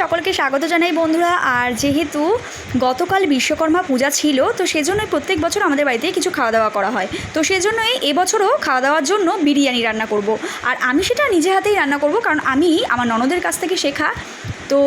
সকলকে স্বাগত জানাই বন্ধুরা আর যেহেতু গতকাল বিশ্বকর্মা পূজা ছিল, তো সেজন্যই প্রত্যেক বছর আমাদের বাড়িতে কিছু খাওয়া দাওয়া করা হয় তো সেজন্যই এবছরও খাওয়া দাওয়ার জন্য বিরিয়ানি রান্না করব। আর আমি সেটা নিজে হাতেই রান্না করব, কারণ আমি আমার ননদের কাছ থেকে শেখা তো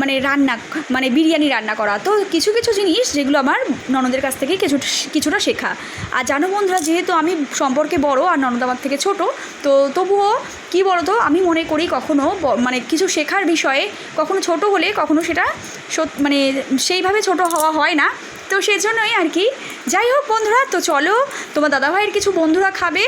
মানে রান্না মানে বিরিয়ানি রান্না করা। তো কিছু কিছু জিনিস যেগুলো আমার ননদের কাছ থেকে কিছু, কিছুটা শেখা। আর জানো বন্ধুরা, যেহেতু আমি সম্পর্কে বড় আর ননদ আমার থেকে ছোট, তো তবুও কি তো আমি মনে করি কখনো মানে কিছু শেখার বিষয়ে কখনো ছোট হলে কখনো সেটা মানে সেইভাবে ছোট হওয়া হয় না। তো সেই জন্যই আর কি। যাই হোক বন্ধুরা, তো চলো, তোমার দাদাভাইয়ের কিছু বন্ধুরা খাবে,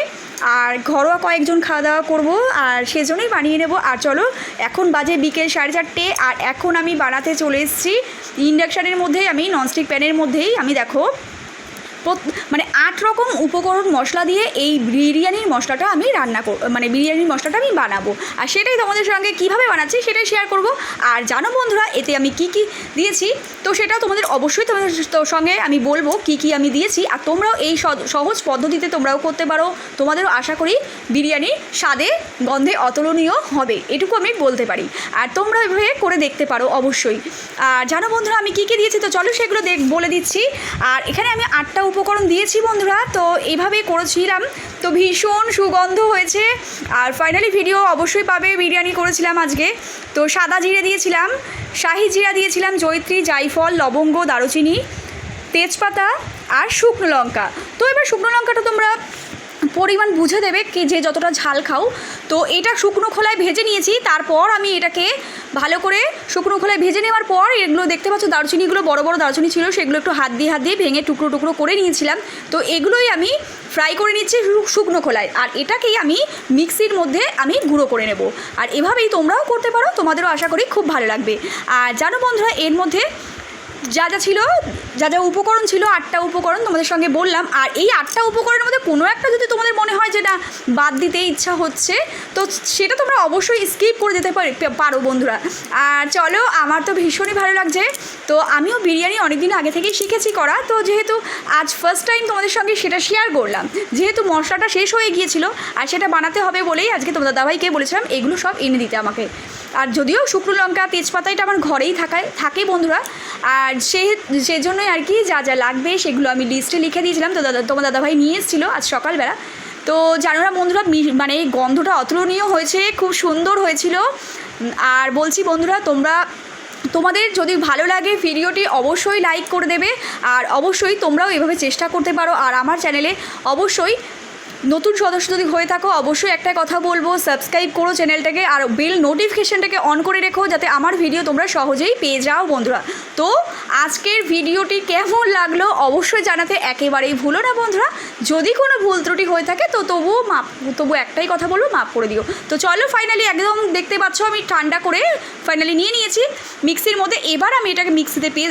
আর ঘরোয়া কয়েকজন খাওয়া দাওয়া করব, আর সেজন্যই বানিয়ে নেব। আর চলো, এখন বাজে বিকেল সাড়ে চারটে, আর এখন আমি বানাতে চলে এসেছি। ইন্ডাকশানের মধ্যেই, আমি ননস্টিক প্যানের মধ্যেই, আমি দেখো মানে আট রকম উপকরণ মশলা দিয়ে এই বিরিয়ানির মশলাটা আমি রান্না কর মানে বিরিয়ানির মশলাটা আমি বানাবো। আর সেটাই তোমাদের সঙ্গে কীভাবে বানাচ্ছি সেটাই শেয়ার করব। আর জানো বন্ধুরা, এতে আমি কি কি দিয়েছি? তো সেটা তোমাদের অবশ্যই তোমাদের সঙ্গে আমি বলব কি কি আমি দিয়েছি। আর তোমরাও এই সহজ পদ্ধতিতে তোমরাও করতে পারো। তোমাদেরও আশা করি বিরিয়ানি স্বাদে গন্ধে অতুলনীয় হবে। এটুকু আমি বলতে পারি। আর তোমরা এভাবে করে দেখতে পারো অবশ্যই। আর জানো বন্ধুরা, আমি কী কী দিয়েছি? তো চলো সেগুলো দেখ, বলে দিচ্ছি। আর এখানে আমি আটটা উপকরণ দিয়েছি বন্ধুরা, তো এভাবেই করেছিলাম। তো ভীষণ সুগন্ধ হয়েছে। আর ফাইনালি ভিডিও অবশ্যই পাবে, বিরিয়ানি করেছিলাম আজকে। তো সাদা জিরে দিয়েছিলাম, শাহি জিরা দিয়েছিলাম জৈত্রী জাইফল, লবঙ্গ, দারুচিনি, তেজপাতা আর শুকনো লঙ্কা। তো এবার শুকনো লঙ্কাটা তোমরা পরিমাণ বুঝে দেবে কি যে যতটা ঝাল খাও। তো এটা শুকনো খোলায় ভেজে নিয়েছি, তারপর আমি এটাকে ভালো করে শুকনো খোলায় ভেজে নেওয়ার পর এগুলো দেখতে পাচ্ছ দারচিনিগুলো, বড় বড় দারচিনি ছিল, সেগুলো একটু হাত দিয়ে হাত দিয়ে ভেঙে টুকরো টুকরো করে নিয়েছিলাম। তো এগুলোই আমি ফ্রাই করে নিচ্ছি শুকনো খোলায়। আর এটাকেই আমি মিক্সির মধ্যে আমি গুঁড়ো করে নেব। আর এভাবেই তোমরাও করতে পারো, তোমাদেরও আশা করি খুব ভালো লাগবে। আর জানো বন্ধুরা, এর মধ্যে যা যা ছিল, যা যা উপকরণ ছিল, আটটা উপকরণ তোমাদের সঙ্গে বললাম। আর এই আটটা উপকরণের মধ্যে কোনো একটা যদি তোমাদের মনে হয় যে না বাদ দিতে ইচ্ছা হচ্ছে, তো সেটা তোমরা অবশ্যই স্কিপ করে যেতে পারি, পারো বন্ধুরা। আর চলো, আমার তো ভীষণই ভালো লাগছে। তো আমিও বিরিয়ানি অনেক দিন আগে থেকেই শিখেছি করা। তো যেহেতু আজ ফার্স্ট টাইম তোমাদের সঙ্গে সেটা শেয়ার করলাম, যেহেতু মশলাটা শেষ হয়ে গিয়েছিল, আর সেটা বানাতে হবে বলেই আজকে তোমাদের দাদাভাইকে বলেছিলাম, এগুলো সব এনে দিতে আমাকে। আর যদিও শুকনো লঙ্কা, তেজপাতা এটা আমার ঘরেই থাকায়, থাকে বন্ধুরা। আর সে, সেজন্যই আর কি যা যা লাগবে সেগুলো আমি লিস্টে লিখে দিয়েছিলাম। তো দাদা, তোমার দাদাভাই নিয়ে এসেছিল আজ সকালবেলা। তো জানো না বন্ধুরা মানে এই গন্ধটা অতুলনীয় হয়েছে, খুব সুন্দর হয়েছিল। আর বলছি বন্ধুরা, তোমরা, তোমাদের যদি ভালো লাগে ভিডিওটি অবশ্যই লাইক করে দেবে। আর অবশ্যই তোমরাও এভাবে চেষ্টা করতে পারো। আর আমার চ্যানেলে অবশ্যই নতুন সদস্য যদি হয়ে থাকো, অবশ্যই একটা কথা বলব সাবস্ক্রাইব করো চ্যানেলটাকে আর বেল নোটিফিকেশানটাকে অন করে রেখো, যাতে আমার ভিডিও তোমরা সহজেই পেয়ে যাও, বন্ধুরা। তো আজকের ভিডিওটি কেমন লাগল অবশ্যই জানাতে একেবারেই ভুলো না বন্ধুরা। যদি কোনো ভুল ত্রুটি হয়ে থাকে তো তবুও মাপ তবু একটাই কথা বলব মাপ করে দিও। তো চলো ফাইনালি একদম দেখতে পাচ্ছ আমি ঠান্ডা করে ফাইনালি নিয়ে নিয়েছি। মিক্সির মধ্যে এবার আমি এটাকে মিক্সিতে পেয়ে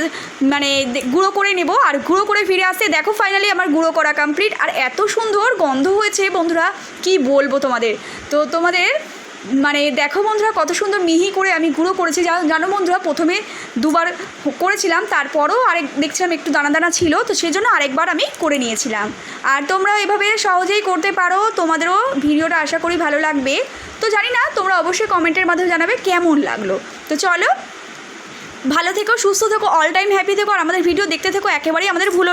মানে গুঁড়ো করে নেব। আর গুঁড়ো করে ফিরে আসতে দেখো ফাইনালি আমার গুঁড়ো করা কমপ্লিট আর এত সুন্দর গন্ধ হয়েছে বন্ধুরা, কি বলব তোমাদের? তো তোমাদের মানে দেখো বন্ধুরা, কত সুন্দর মিহি করে আমি গুঁড়ো করেছি। জানো বন্ধুরা, প্রথমে দুবার করেছিলাম, তারপরও আরেক দেখছিলাম একটু দানা দানা ছিল, তো সেজন্য আরেকবার আমি করে নিয়েছিলাম। আর তোমরা এভাবে সহজেই করতে পারো, তোমাদেরও ভিডিওটা আশা করি ভালো লাগবে। তো জানি না, তোমরা অবশ্যই কমেন্টের মাধ্যমে জানাবে কেমন লাগল। তো চলো, ভালো থেকো, সুস্থ থেকো অল টাইম হ্যাপি থেকো, আর আমাদের ভিডিও দেখতে থেকো, একেবারেই আমাদের ভুলো